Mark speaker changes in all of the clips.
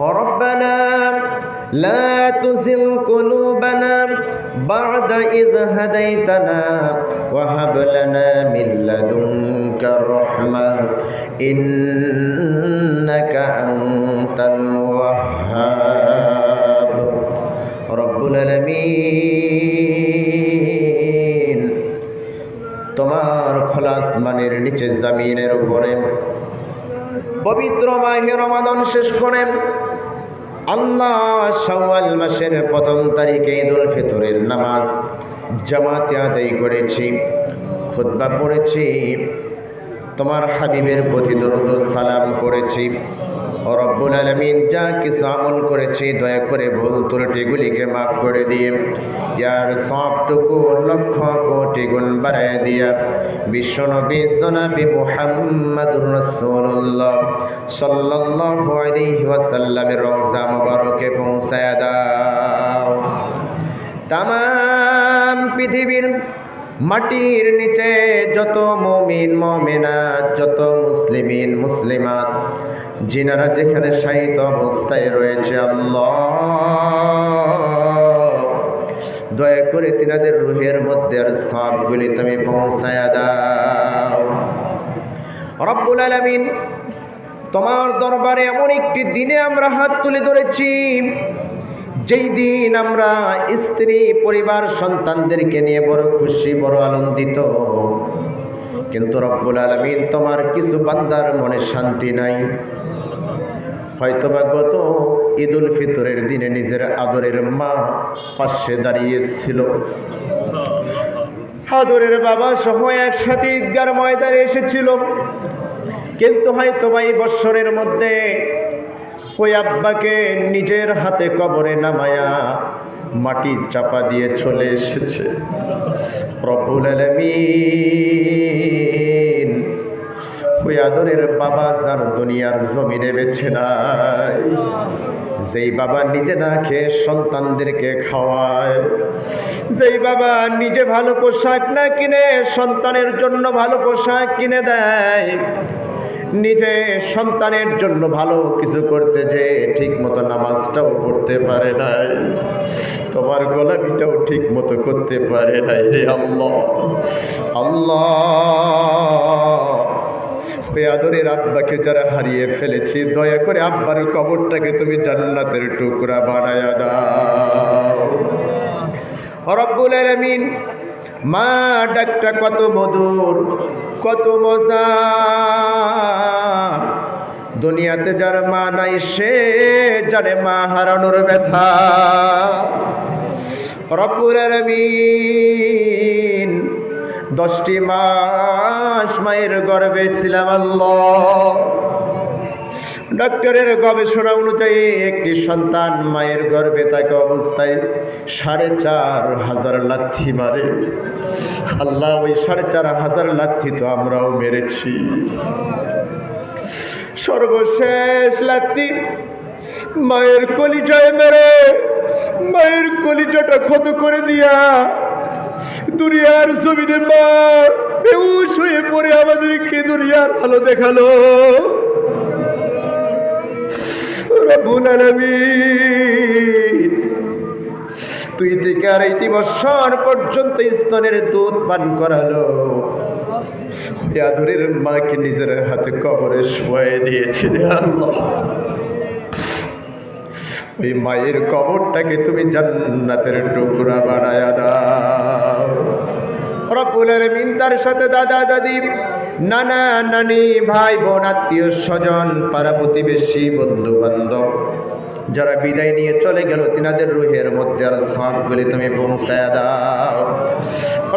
Speaker 1: ربنا لا تزغ قلوبنا بعد إذ هديتنا وهب لنا من لدنك رحمة إنك أنت الوهاب رب العالمين তোমার খোলা আসমানের নিচে জমিনের উপরে পবিত্র মাহে রমাদন শেষ করেন আল্লাহ শাওয়াল মাসের প্রথম তারিখে ঈদুল ফিতরের নামাজ জামাতে আদায় করেছি, খুতবা পড়েছি, তোমার হাবিবের প্রতি দরুদ সালাম করেছি রব্বুল আলমিন যা কিছু আমল করেছি, দয়া করে ভুল ত্রুটিগুলিকে মাফ করে দিয়ে, ইয়ার সবটুকু লক্ষ কোটি গুণ বাড়ায় দিয়া বিশ্বনবী জনাবি মুহাম্মাদুর রাসূলুল্লাহ সাল্লাল্লাহু আলাইহি ওয়াসাল্লামের রওজা মুবারকে পৌঁছায় দাও। তাম পৃথিবীর মাটির নিচে যত মমিন, মমিনাত, যত মুসলিমিন, মুসলিমাত জিনারা যেখানে সাহিত্য অবস্থায় রয়েছে, আল্লাহ। দয়া করে তিনাদের রুহের মধ্যে আর সবগুলি তুমি পৌঁছায়া দাও। রব্বুল আলামিন, তোমার দরবারে এমন একটি দিনে আমরা হাত তুলে ধরেছি, যেই দিন আমরা স্ত্রী, পরিবার, সন্তানদেরকে নিয়ে বড় খুশি, বড় আনন্দিত। কিন্তু রব্বুল আলমিন, তোমার কিছু বান্দার মনে শান্তি নাই। হয়তোবা গত ঈদুল ফিতরের দিনে নিজের আদরের মা পাশে দাঁড়িয়েছিল। আদরের বাবা সহ একসাথে ঈদগার ময়দানে এসেছিল। কিন্তু হয়তো বা এই বৎসরের মধ্যে ওই আব্বাকে নিজের হাতে কবরে নামায়া মাটি চাপা দিয়ে চলে এসেছে। প্রভুল আলমিন। ওই আদরের বাবা যার দুনিয়ার জমিনে বেছে নাই যেই বাবা নিজে না খেয়ে সন্তানদেরকে খাওয়ায়, যেই বাবা নিজে ভালো পোশাক না কিনে সন্তানের জন্য ভালো পোশাক কিনে দেয়, নিজে সন্তানের জন্য ভালো কিছু করতে যে ঠিক মতো নামাজটাও পড়তে পারে নাই, তোমার গোলামিটাও ঠিক মতো করতে পারে নাই রে আল্লাহ। আল্লাহ। ওই আদরের আব্বাকে যারা হারিয়ে ফেলেছি, দয়া করে আব্বার কবরটাকে তুমি জান্নাতের টুকরা বানায়া দাও। রব্বুল আলামিন, মা ডাকটা কত মধুর, কত মজা। দুনিয়াতে যার মা নাই, সে জানে মা হারানোর ব্যথা। রব্বুল আলামিন দশটি মাস মায়ের গর্বে ছিলাম আল্লাহ। ডক্টরের গবেষণা অনুযায়ী একটি সন্তান মায়ের গর্ভে তাকে অবস্থায় সাড়ে চার হাজার লাথি মারে। আল্লাহ, ওই সাড়ে চার হাজার লাথি তো আমরাও মেরেছি। সর্বশেষ লাথি মায়ের কলিজায় মেরে, মায়ের কলিজাটা ক্ষত করে দিয়া দুনিয়ার জমিনে মা বেউস হয়ে পড়ে আমাদেরকে দুনিয়ার আলো দেখাল। তুই থেকে আর এইটি বছর পর্যন্ত স্তনের দুধ পান করালো। আদরের মাকে নিজের হাতে কবরে শোয়ে দিয়েছে রে আল্লাহ। ওই মায়ের কবরটাকে তুমি জান্নাতের টুকরা বানায়া দাও। রব্বুল আলামিন তার সাথে দাদা, দাদি, নানা, নানি, ভাই, বোন, আত্মীয় স্বজন, পাড়া প্রতিবেশী বন্ধু বান্ধব যারা বিদায় নিয়ে চলে গেল, তিনাদের রুহের মধ্যে আর সবগুলি তুমি পৌঁছায় দাও।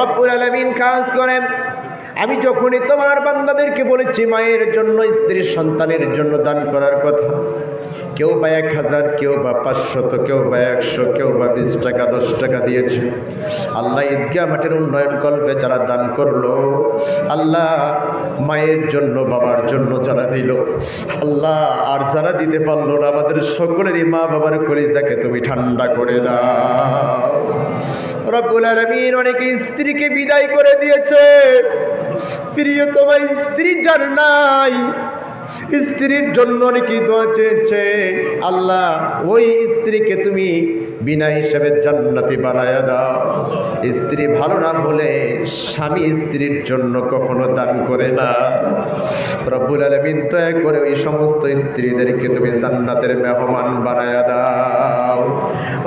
Speaker 1: রব্বুল আলামিন কাজ করেন, আমি যখনই তোমার বান্দাদেরকে বলেছি মায়ের জন্য, স্ত্রীর সন্তানের জন্য দান করার কথা কেউ বা এক হাজার, কেউ বা পাঁচশত, কেউ বা একশো, কেউ বা বিশ টাকা, দশ টাকা দিয়েছে। আল্লাহ ঈদগাহ মাঠের উন্নয়ন কল্পে যারা দান করল, আল্লাহ মায়ের জন্য, বাবার জন্য যারা দিল, আল্লাহ আর যারা দিতে পারল না, আমাদের সকলেরই মা বাবার কলিজাকে তুমি ঠান্ডা করে দাও। রব্বুল আলামিন অনেকে স্ত্রীকে বিদায় করে দিয়েছে। প্রিয় তোমার স্ত্রী যার নাই স্ত্রীর জন্য নাকি দোয়া চেয়েছে? আল্লাহ, ওই স্ত্রীকে তুমি বিনা হিসাবে জান্নাতি বানায়া দাও। স্ত্রী ভালো না বলে স্বামী স্ত্রীর জন্য কখনো দান করে না। রব্বুল আলমিন দয়া করে ওই সমস্ত স্ত্রীদেরকে তুমি জান্নাতের মেহমান বানায়া দাও।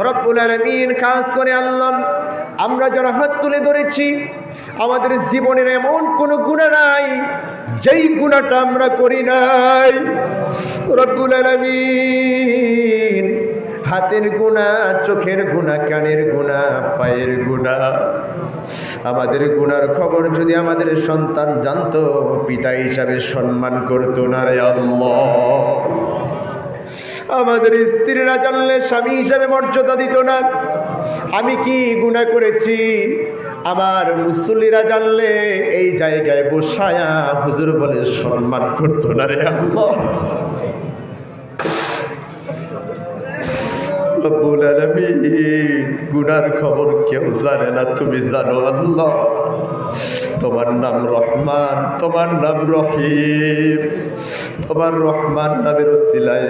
Speaker 1: রব্বুল আলমিন খাস করে আল্লাহ, আমরা যারা হাত তুলে ধরেছি, আমাদের জীবনের এমন কোনো গুণা নাই যেই গুণাটা আমরা করি নাই, রব্বুল হাতের গুণা, চোখের গুণা, কানের গুণা, পায়ের গুণা। আমাদের গুণার খবর যদি আমাদের সন্তান জানতো, পিতা হিসাবে সম্মান করতো না রে আল্লাহ। আমাদের স্ত্রীরা জানলে স্বামী হিসাবে মর্যাদা দিত না। আমি কি গুণা করেছি? আমার মুসল্লিরা জানলে এই জায়গায় বসায়া হুজুর বলে সম্মান করতো না রে আল্লাহ। গুনার খবর কেউ জানে না, তুমি জানো আল্লাহ। তোমার নাম রহমান, তোমার নাম রহিম। তোমার রহমান নামের সিলাই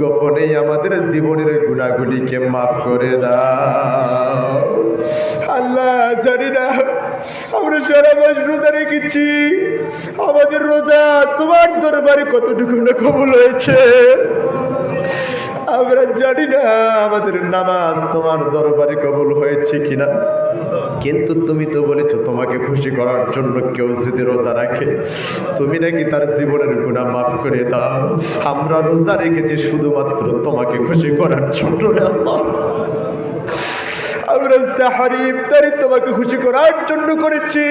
Speaker 1: গোপনেই আমাদের জীবনের গুণাগুলিকে মাফ করে দাও। আল্লাহ, জানি না। আমরা সারা মাস রোজা রেখেছি। আমাদের রোজা তোমার দরবারে কতটুকু না কবল হয়েছে? আমরা জানি না আমাদের নামাজ তোমার দরবারে কবল হয়েছে কিনা। কিন্তু তুমি তো বলেছ, তোমাকে খুশি করার জন্য কেউ যদি রোজা রাখে, তুমি নাকি তার জীবনের গুণা মাফ করে দাও। আমরা রোজা রেখেছি শুধুমাত্র তোমাকে খুশি করার জন্য আমরা সাহারি ইফতারি তোমাকে খুশি করার জন্য করেছি।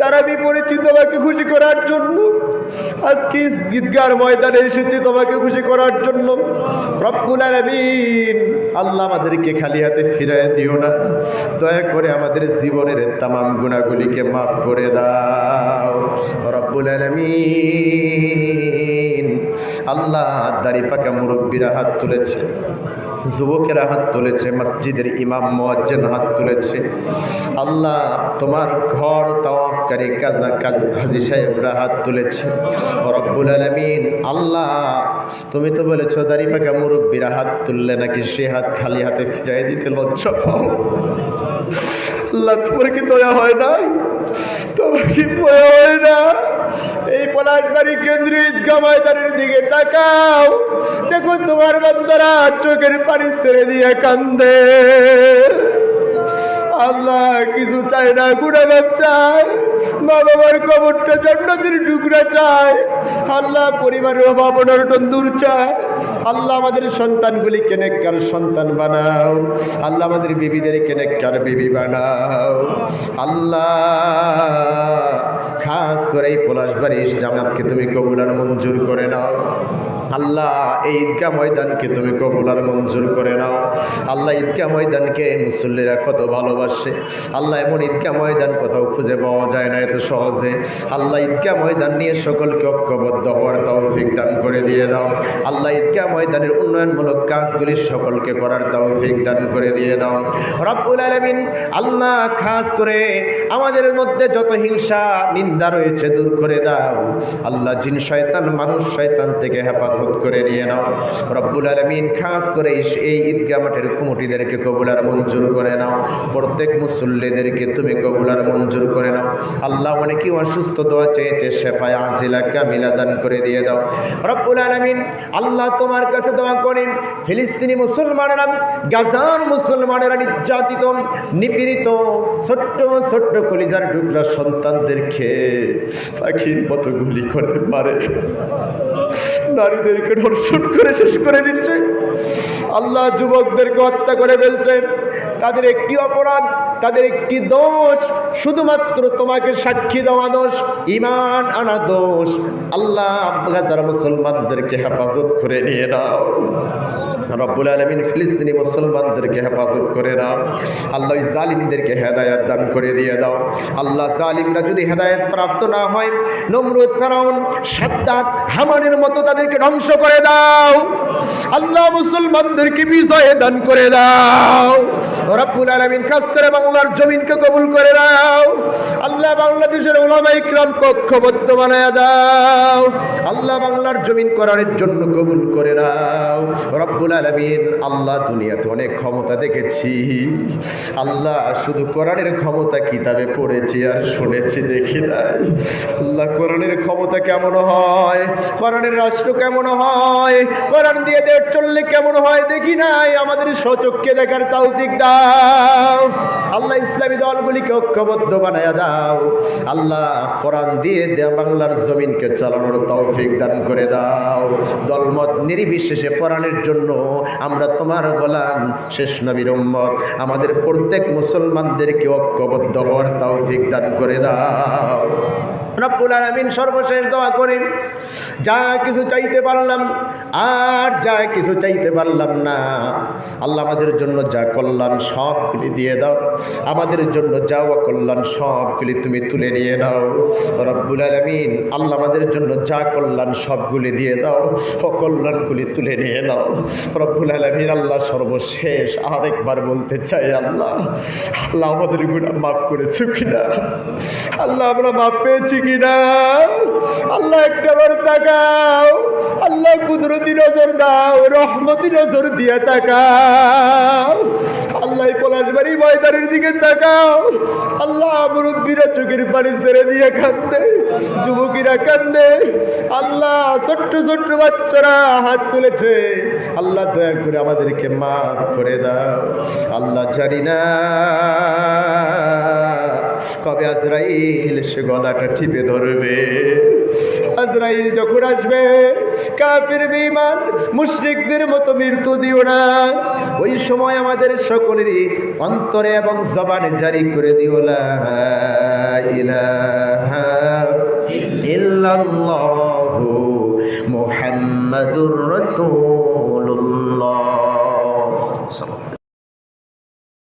Speaker 1: তারা আমি পড়েছি তোমাকে খুশি করার জন্য। আজকে ঈদগার ময়দানে এসেছি তোমাকে খুশি করার জন্য। রব্বুল আলামিন, আল্লাহ আমাদেরকে খালি হাতে ফিরায় দিও না। দয়া করে আমাদের জীবনের তামাম গুণাগুলিকে মাফ করে দাও। রব্বুল আলামিন, আল্লাহ দাড়ি পাকা মুরব্বীরা হাত তুলেছে। যুবকেরা হাত তুলেছে, মসজিদের ইমাম, মোয়াজ্জেন হাত তুলেছে। আল্লাহ তোমার ঘর তাওয়াফকারী কাজা কাজ হাজি সাহেবরা হাত তুলেছে। রব্বুল আলমিন, আল্লাহ তুমি তো বলেছ দাড়ি পাকা মুরব্বীরা হাত তুললে নাকি সে হাত খালি হাতে ফিরাই দিতে লজ্জা পাও? আল্লাহ, তোমার কি দয়া হয় না তোমার কি দয়া হয় না এই পলাশবাড়ি কেন্দ্রীয় ঈদগাহ ময়দানের দিকে তাকাও। দেখুন তোমার বান্দারা চোখের পানি ছেড়ে দিয়ে কান্দে। আল্লাহ কিছু চায় না গুড়া বাপ চায়। মা বাবার কবরটা জন্মদিন টুকরা চায়। আল্লাহ পরিবারের অভাব অনটন দূর চায়। আল্লাহ আমাদের সন্তানগুলি কেনেকার সন্তান বানাও। আল্লাহ আমাদের বিবিদের কেনেকার বিবি বানাও। আল্লাহ, খাস করে এই পলাশবাড়ি জামাতকে তুমি কবুলার মঞ্জুর করে নাও। আল্লাহ, এই ঈদগাহ ময়দানকে তুমি কবুলার মঞ্জুর করে নাও। আল্লাহ, ঈদগাহ ময়দানকে মুসল্লিরা কত ভালোবাসে। আল্লাহ, এমন ঈদগাহ ময়দান কোথাও খুঁজে পাওয়া যায় না এত সহজে। আল্লাহ, ঈদগাহ ময়দান নিয়ে সকলকে ঐক্যবদ্ধ হওয়ার তৌফিক দান করে দিয়ে দাও। আল্লাহ ঈদগাহ ময়দানের উন্নয়নমূলক কাজগুলি সকলকে করার তৌফিক দান করে দিয়ে দাও। রব্বুল আলামিন আল্লাহ খাস করে আমাদের মধ্যে যত হিংসা, নিন্দা রয়েছে দূর করে দাও। আল্লাহ জিন শয়তান, মানুষ শয়তান থেকে হেফাজত করে নিয়ে নাও। রব্বুল আলমিন খাস করে এই- ঈদগাহ মাঠের কুমুটিদেরকে কবুলার মঞ্জুর করে নাও। প্রত্যেক মুসল্লিদেরকে তুমি কবুলার মঞ্জুর করে নাও। আল্লাহ অনেকেই অসুস্থ দোয়া চেয়েছে, শেফায় আজিলা কামিলা দান করে দিয়ে দাও। রব্বুল আলমিন আল্লাহ তোমার কাছে দোয়া করি ফিলিস্তিনি মুসলমানেরা, গাজার মুসলমানেরা নির্যাতিত, নিপীড়িত, ছোট্ট ছোট্ট কলিজার ডুকলার সন্তানদের খেয়ে পাখির মতো গুলি করে পারে নারীদেরকে ধর্ষণ করে শেষ করে দিচ্ছে। আল্লাহ যুবকদেরকে হত্যা করে ফেলছে। তাদের একটি অপরাধ, তাদের একটি দোষ, শুধুমাত্র তোমাকে সাক্ষী দেওয়া দোষ, ইমান আনা দোষ। আল্লাহ গাজার মুসলমানদেরকে হেফাজত করে নিয়ে নাও। রব্বুল আলমিন ফিলিস্তিনি মুসলমানদেরকে হেফাজত করে নাও। আল্লাহ জালিমদেরকে হেদায়াত দান করে দিয়ে দাও। আল্লাহ জালিমরা যদি হেদায়াত প্রাপ্ত না হয়, নমরুদ ফেরাউন সাদ্দাত হামানের মতো তাদেরকে ধ্বংস করে দাও। আল্লাহ মুসলমানদেরকে বিজয় দান করে দাও। রব্বুল আলমিন খাস করে বাংলার জমিনকে কবুল করে দাও আল্লাহ বাংলাদেশের ওলামা ইকরাম কক্ষবদ্ধ বানায় দাও। আল্লাহ বাংলার জমিন করার জন্য কবুল করে দাও রব্বুল আলমিন, আল্লাহ দুনিয়াতে অনেক ক্ষমতা দেখেছি। আল্লাহ শুধু কোরআনের ক্ষমতা কিতাবে পড়েছি আর শুনেছি দেখি নাই। আল্লাহ কোরআনের ক্ষমতা কেমন হয়? কোরআনের রাষ্ট্র কেমন হয়? কোরআন দিয়ে দেড় চললে কেমন হয়? দেখি নাই। আমাদের সচক্ষে দেখার তাও দিক দাও। আল্লাহ ইসলামী দলগুলিকে ঐক্যবদ্ধ বানায়া দাও। আল্লাহ কোরআন দিয়ে বাংলার জমিনকে চালানোর তৌফিক দান করে দাও। দলমত নির্বিশেষে কোরআনের জন্য আমরা তোমার গোলাম শেষ নবীর উম্মত। আমাদের প্রত্যেক মুসলমানদেরকে ঐক্যবদ্ধ হওয়ার তৌফিক দান করে দাও। রব্বুল সর্বশেষ দোয়া করি যা কিছু চাইতে পারলাম আর যা কিছু চাইতে পারলাম না। আল্লাহ আমাদের জন্য যা কল্যাণ সবগুলি দিয়ে দাও। আমাদের জন্য যা অকল্যাণ সবগুলি তুমি তুলে নিয়ে নাও। রব্বুল আলামিন আল্লাহ আমাদের জন্য যা কল্যাণ সবগুলি দিয়ে দাও অকল্যাণগুলি তুলে নিয়ে নাও। রব্বুল আলামিন আল্লাহ সর্বশেষ আরেকবার বলতে চাই, আল্লাহ আল্লাহ আমাদের গুণা মাফ করেছ কিনা? আল্লাহ আমরা মাফ পেয়েছি কিনা? আল্লাহ একটা বার তাকাও। আল্লাহ কুদরতি নজর দাও, রহমতি নজর দিয়ে তাকাও। আল্লাহ এই পলাশবাড়ি ময়দানের দিকে তাকাও। আল্লাহ, মুরব্বীরা চোখের পানি ছেড়ে দিয়ে কান্দে যুবকেরা কান্দে আল্লাহ, ছোট্ট ছোট্ট বাচ্চারা হাত তুলেছে। আল্লাহ, দয়া করে আমাদেরকে মাফ করে দাও। আল্লাহ, জানি না কবে আজরাইল সে গলাটা টিপে ধরবে। আজরাইল যখন আসবে, কাফের বেমান মুশরিকদের মতো মৃত্যু দিও না। ওই সময় আমাদের সকলেরই অন্তরে এবং জবানে জারি করে দিও, লা ইলাহা ইল্লাল্লাহু মুহাম্মাদুর রাসূলুল্লাহ।